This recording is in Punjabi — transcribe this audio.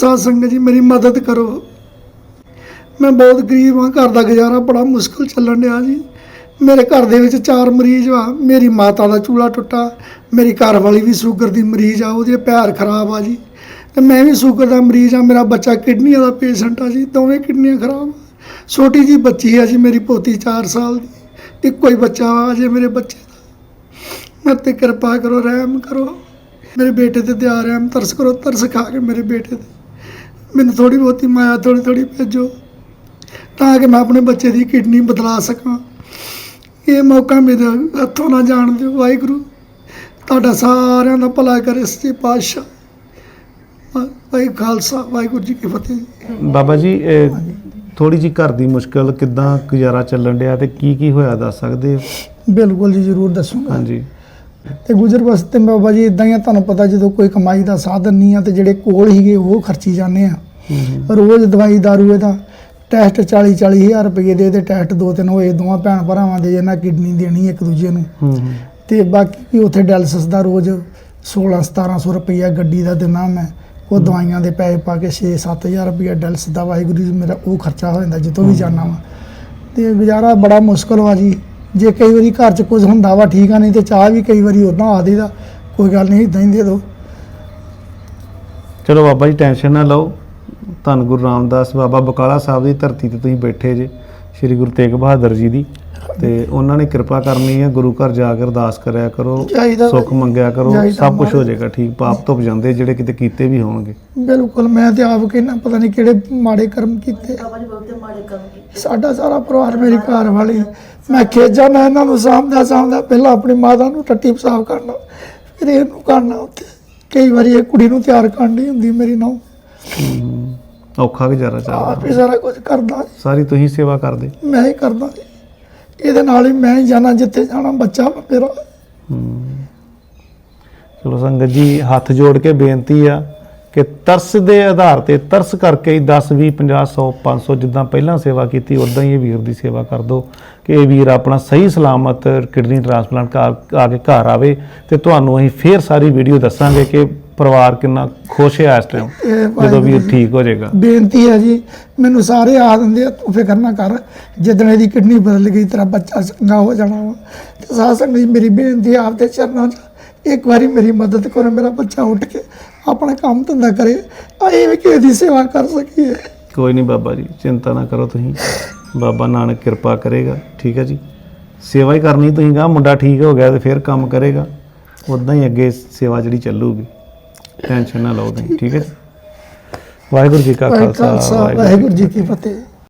ਸਾਧ ਸੰਗਤ ਜੀ, ਮੇਰੀ ਮਦਦ ਕਰੋ। ਮੈਂ ਬਹੁਤ ਗਰੀਬ ਹਾਂ, ਘਰ ਦਾ ਗੁਜ਼ਾਰਾ ਬੜਾ ਮੁਸ਼ਕਲ ਚੱਲਣ ਡਿਆ ਜੀ। ਮੇਰੇ ਘਰ ਦੇ ਵਿੱਚ ਚਾਰ ਮਰੀਜ਼ ਆ, ਮੇਰੀ ਮਾਤਾ ਦਾ ਚੂਲਾ ਟੁੱਟਾ, ਮੇਰੀ ਘਰ ਵਾਲੀ ਵੀ ਸ਼ੂਗਰ ਦੀ ਮਰੀਜ਼ ਆ, ਉਹਦੇ ਪੈਰ ਖਰਾਬ ਆ ਜੀ। ਤੇ ਮੈਂ ਵੀ ਸ਼ੂਗਰ ਦਾ ਮਰੀਜ਼ ਆ, ਮੇਰਾ ਬੱਚਾ ਕਿਡਨੀਆਂ ਦਾ ਪੇਸ਼ੈਂਟ ਆ ਜੀ, ਦੋਵੇਂ ਕਿਡਨੀਆਂ ਖਰਾਬ ਆ। ਛੋਟੀ ਜੀ ਬੱਚੀ ਆ ਜੀ, ਮੇਰੀ ਪੋਤੀ 4 ਸਾਲ ਦੀ, ਇੱਕੋ ਹੀ ਬੱਚਾ ਆ ਜੇ ਮੇਰੇ ਬੱਚੇ ਦਾ। ਮੇਰੇ ਤੇ ਕਿਰਪਾ ਕਰੋ, ਰਹਿਮ ਕਰੋ। ਮੇਰੇ ਬੇਟੇ ਤੇ ਦਿਆ ਰਹਿਮ, ਤਰਸ ਕਰੋ, ਤਰਸ ਖਾ ਕੇ ਮੇਰੇ ਬੇਟੇ ਤੇ। ਮੈਨੂੰ ਥੋੜੀ ਬਹੁਤੀ ਮਾਇਆ ਥੋੜੀ ਥੋੜੀ ਭੇਜੋ ਤਾਂ ਕਿ ਮੈਂ ਆਪਣੇ ਬੱਚੇ ਦੀ ਕਿਡਨੀ ਬਦਲਾ ਸਕਾਂ। ਇਹ ਮੌਕਾ ਮੇਰੇ ਹੱਥੋਂ ਨਾ ਜਾਣ ਦਿਓ ਵਾਹਿਗੁਰੂ। ਤੁਹਾਡਾ ਸਾਰਿਆਂ ਦਾ ਭਲਾ ਕਰੇ ਸੱਚੇ ਪਾਤਸ਼ਾਹ। ਵਾ- ਵਾਹਿਗੁਰੂ ਖਾਲਸਾ ਵਾਹਿਗੁਰੂ ਜੀ ਕੀ ਫਤਿਹ। ਬਾਬਾ ਜੀ ਥੋੜੀ ਜੀ ਘਰ ਦੀ ਮੁਸ਼ਕਲ ਕਿਦਾਂ ਗੁਜ਼ਾਰਾ ਚੱਲਣ ਡਿਆ ਤੇ ਕੀ ਕੀ ਹੋਇਆ ਦੱਸ ਸਕਦੇ ਹੋ? ਬਿਲਕੁਲ ਜੀ ਜ਼ਰੂਰ ਦੱਸੂਗਾ। ਹਾਂਜੀ। ਤੇ ਗੁਜ਼ਰ ਵਸਤੇ ਬਾਬਾ ਜੀ ਇਦਾਂ ਹੀ ਆ ਤੁਹਾਨੂੰ ਪਤਾ ਜਦੋਂ ਕੋਈ ਕਮਾਈ ਦਾ ਸਾਧਨ ਨਹੀਂ ਆ ਤੇ ਜਿਹੜੇ ਕੋਲ ਹੀਗੇ ਉਹ ਖਰਚੀ ਜਾਂਦੇ ਆ। ਰੋਜ਼ ਦਵਾਈ ਦਾਰੂ ਇਹਦਾ ਟੈਸਟ 40 40 ਹਜ਼ਾਰ ਰੁਪਏ ਦੇ ਤੇ ਟੈਸਟ ਦੋ ਤਿੰਨ ਹੋਏ ਦੋਵਾਂ ਭੈਣ ਭਰਾਵਾਂ ਦੇ ਇਹਨਾਂ ਕਿਡਨੀ ਦੇਣੀ ਇੱਕ ਦੂਜੇ ਨੂੰ। ਤੇ ਬਾਕੀ ਵੀ ਉੱਥੇ ਡਾਇਲਸਿਸ ਦਾ ਰੋਜ਼ 16 1700 ਰੁਪਈਆ ਗੱਡੀ ਦਾ ਦਿਨਾ ਮੈਂ ਉਹ ਦਵਾਈਆਂ ਦੇ ਪੈਸੇ ਪਾ ਕੇ 6 7000 ਰੁਪਈਆ ਡਾਇਲਸਿਸ ਦਾ ਵਾਹਿਗੁਰੂ ਜੀ ਮੇਰਾ ਉਹ ਖਰਚਾ ਹੋ ਜਾਂਦਾ ਜਿੱਥੋਂ ਵੀ ਜਾਣਾ ਵਾ। ਤੇ ਗੁਜ਼ਾਰਾ ਬੜਾ ਮੁਸ਼ਕਲ ਵਾ ਜੀ। ਜੇ ਕਈ ਵਾਰੀ ਘਰ 'ਚ ਕੁਝ ਹੁੰਦਾ ਵਾ ਠੀਕ ਆ ਨਹੀਂ ਤੇ ਚਾਹ ਵੀ ਕਈ ਵਾਰੀ ਉਦਾਂ ਆ ਦੇਈਦਾ। ਕੋਈ ਗੱਲ ਨਹੀਂ ਇਦਾਂ ਹੀ ਦੇ ਦਿਓ ਚਲੋ ਬਾਬਾ ਜੀ ਟੈਨਸ਼ਨ ਨਾ ਲਓ। ਧੰਨ ਗੁਰੂ ਰਾਮਦਾਸ ਬਾਬਾ ਬਕਾਲਾ ਸਾਹਿਬ ਦੀ ਧਰਤੀ ਤੇ ਤੁਸੀਂ ਬੈਠੇ ਜੇ ਸ੍ਰੀ ਗੁਰੂ ਤੇਗ ਬਹਾਦਰ ਜੀ ਦੀ। ਤੇ ਉਹਨਾਂ ਨੇ ਕਿਰਪਾ ਕਰਨੀ ਹੈ ਗੁਰੂ ਘਰ ਜਾ ਕੇ ਅਰਦਾਸ ਕਰਿਆ ਕਰੋ ਚਾਹੀਦਾ ਸੁੱਖ ਮੰਗਿਆ ਕਰੋ ਚਾਹੀਦਾ ਸਭ ਕੁਝ ਹੋ। ਜਾਏਗਾ ਠੀਕ। ਪਾਪ ਧੁੱਪ ਜਾਂਦੇ ਜਿਹੜੇ ਕਿਤੇ ਕੀਤੇ ਵੀ ਹੋਣਗੇ। ਬਿਲਕੁਲ ਮੈਂ ਤੇ ਆਪ ਕਹਿਣਾ ਪਤਾ ਨਹੀਂ ਕਿਹੜੇ ਮਾੜੇ ਕਰਮ ਕੀਤੇ। ਸਾਡਾ ਸਾਰਾ ਪਰਿਵਾਰ ਮੇਰੀ ਘਰ ਵਾਲੀ ਮੈਂ ਖੇਜਾ ਮੈਂ ਇਹਨਾਂ ਨੂੰ ਸਾਂਭਦਾ ਸਾਂਭਦਾ ਪਹਿਲਾਂ ਆਪਣੀ ਮਾਤਾ ਨੂੰ ਟੱਟੀ ਪਿਸ਼ਾਬ ਕਰਨਾ ਫਿਰ ਇਹਨੂੰ ਕਰਨਾ ਉੱਥੇ। ਕਈ ਵਾਰੀ ਇਹ ਕੁੜੀ ਨੂੰ ਤਿਆਰ ਕਰਨੀ ਹੁੰਦੀ ਮੇਰੀ ਨੌ। ਹੂੰ। ਔਖਾ ਗੁਜ਼ਾਰਾ ਚੱਲਦਾ ਆਪ ਹੀ ਸਾਰਾ ਕੁਝ ਕਰਦਾ ਸਾਰੀ ਤੁਸੀਂ ਸੇਵਾ ਕਰਦੇ? ਮੈਂ ਹੀ ਕਰਦਾ ਜੀ। ਇਹਦੇ ਨਾਲ ਹੀ ਮੈਂ ਹੀ ਜਾਣਾ ਜਿੱਥੇ ਜਾਣਾ ਬੱਚਾ ਮੇਰਾ ਹੂੰ। ਚਲੋ ਸੰਗਤ ਜੀ ਹੱਥ ਜੋੜ ਕੇ ਬੇਨਤੀ ਆ। ਕਿ ਤਰਸ ਦੇ ਆਧਾਰ ਤੇ ਤਰਸ ਕਰਕੇ ਹੀ 10 20 50 100 500 ਜਿੱਦਾਂ ਪਹਿਲਾਂ ਸੇਵਾ ਕੀਤੀ ਉਦਾਂ ਹੀ ਇਹ ਵੀਰ ਦੀ ਸੇਵਾ ਕਰ ਦਿਓ ਕਿ ਇਹ ਵੀਰ ਆਪਣਾ ਸਹੀ ਸਲਾਮਤ ਕਿਡਨੀ ਟ੍ਰਾਂਸਪਲਾਂਟ ਆ ਕੇ ਘਰ ਆਵੇ ਤੇ ਤੁਹਾਨੂੰ ਅਸੀਂ ਫੇਰ ਸਾਰੀ ਵੀਡੀਓ ਦੱਸਾਂਗੇ ਕਿ ਪਰਿਵਾਰ ਕਿੰਨਾ ਖੁਸ਼ ਹੈ ਇਸ ਟਾਈਮ ਜਦੋਂ ਵੀਰ ਠੀਕ ਹੋ ਜਾਏਗਾ। ਬੇਨਤੀ ਹੈ ਜੀ ਮੈਨੂੰ ਸਾਰੇ ਆ ਦਿੰਦੇ ਆ ਤੂੰ ਫਿਕਰ ਨਾ ਕਰ ਜਿੱਦਣ ਇਹਦੀ ਕਿਡਨੀ ਬਦਲ ਗਈ ਤੇਰਾ ਬੱਚਾ ਚੰਗਾ ਹੋ ਜਾਣਾ ਵਾ। ਤੇ ਸਾਧ ਸੰਗਤ ਜੀ ਮੇਰੀ ਬੇਨਤੀ ਹੈ ਆਪਦੇ ਚਰਨਾਂ 'ਚ ਇੱਕ ਵਾਰੀ ਮੇਰੀ ਮਦਦ ਕਰੋ ਮੇਰਾ ਬੱਚਾ ਉੱਠ ਕੇ ਆਪਣਾ ਕੰਮ ਧੰਦਾ ਕਰੇ ਅਸੀਂ ਵੀ ਕਿਸੇ ਦੀ ਸੇਵਾ ਕਰ ਸਕੀਏ। ਕੋਈ ਨਹੀਂ ਬਾਬਾ ਜੀ ਚਿੰਤਾ ਨਾ ਕਰੋ ਤੁਸੀਂ। ਬਾਬਾ ਨਾਨਕ ਕਿਰਪਾ ਕਰੇਗਾ ਠੀਕ ਹੈ ਜੀ। ਸੇਵਾ ਹੀ ਕਰਨੀ ਤੁਸੀਂ ਗਾ ਮੁੰਡਾ ਠੀਕ ਹੋ ਗਿਆ ਤੇ ਫਿਰ ਕੰਮ ਕਰੇਗਾ। ਉਦਾਂ ਹੀ ਅੱਗੇ ਸੇਵਾ ਜਿਹੜੀ ਚੱਲੂਗੀ ਟੈਨਸ਼ਨ ਨਾ ਲਓ ਤੁਸੀਂ ਠੀਕ ਹੈ ਜੀ। ਵਾਹਿਗੁਰੂ ਜੀ ਕਾ ਖਾਲਸਾ ਵਾਹਿਗੁਰੂ ਜੀ ਕੀ ਫਤਿਹ।